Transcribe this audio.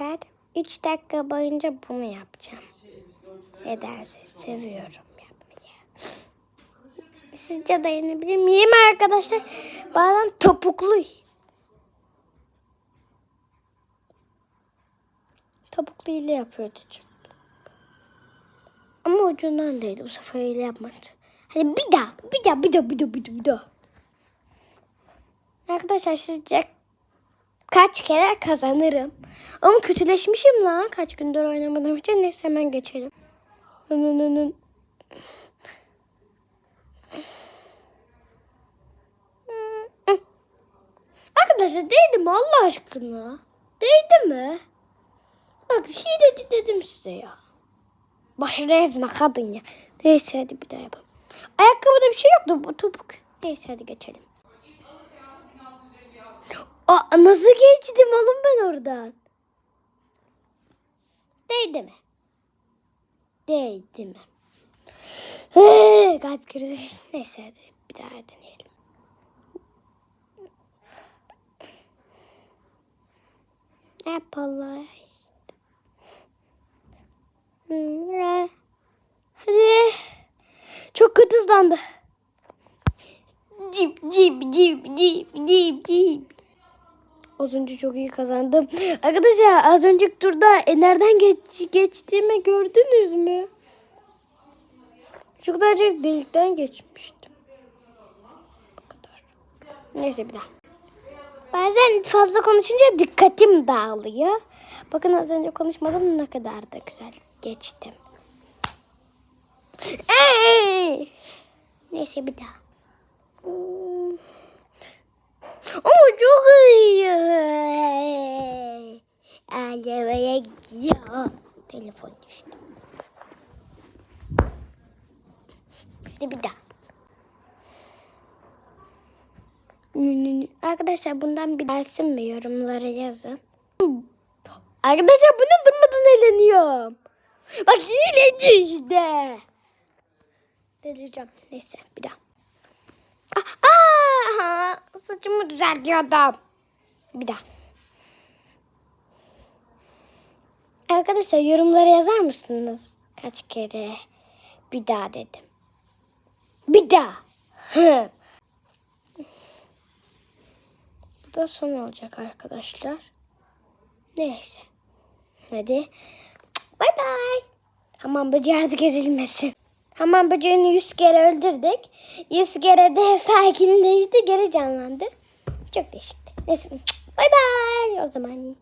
Arkadaşlar 3 dakika boyunca bunu yapacağım. Nedense seviyorum yapmayı. Sizce dayanabilir miyim arkadaşlar? Bazen topuklu. Topuklu ile yapıyordu çünkü. Ama ucundan değdi. Bu sefer ile yapmadı. Hadi bir daha, bir daha, bir daha, bir daha, bir daha, bir daha. Arkadaşlar sizce kaç kere kazanırım? Ama kötüleşmişim lan kaç gündür oynamadığım için. Neyse hemen geçelim. Arkadaşlar değdi mi Allah aşkına? Değdi mi? Bak hileci dedim size ya. Başına ezme kadın ya. Neyse hadi bir daha yapalım. Ayakkabıda bir şey yoktu bu topuk. Neyse hadi geçelim. Aa, nasıl geçtim oğlum ben oradan? Değdi mi? Değdi mi? Ee, kalp krizi. Neyse hadi bir daha deneyelim. Hmm, Hadi. Çok kötü hızlandı. Cip cip cip cip cip cip. Az önce çok iyi kazandım. Arkadaşlar az önceki turda nereden geç, geçtiğimi gördünüz mü? Şu kadarcık delikten geçmiştim. Bu kadar. Neyse bir daha. Bazen fazla konuşunca dikkatim dağılıyor. Bakın az önce konuşmadım ne kadar da güzel geçtim. Ey! Neyse bir daha. İyi. Arabaya gidiyor. Telefon düştü. Hadi bir daha. Arkadaşlar bundan bir dersim mi yorumlara yazın. Arkadaşlar bu ne durmadan eğleniyorum. Bak hileci işte. Delireceğim. Neyse bir daha. Aa, aa, saçımı düzeltiyordum. Bir daha. Arkadaşlar yorumlara yazar mısınız? Kaç kere bir daha dedim. Bir daha. Bu da son olacak arkadaşlar. Neyse. Hadi. Bay bay. Hamam böceği artık ezilmesin. Hamam böceğini yüz kere öldürdük. Yüz kere de sakinleşti. Geri canlandı. Çok değişikti. Neyse. Bay bay o zaman.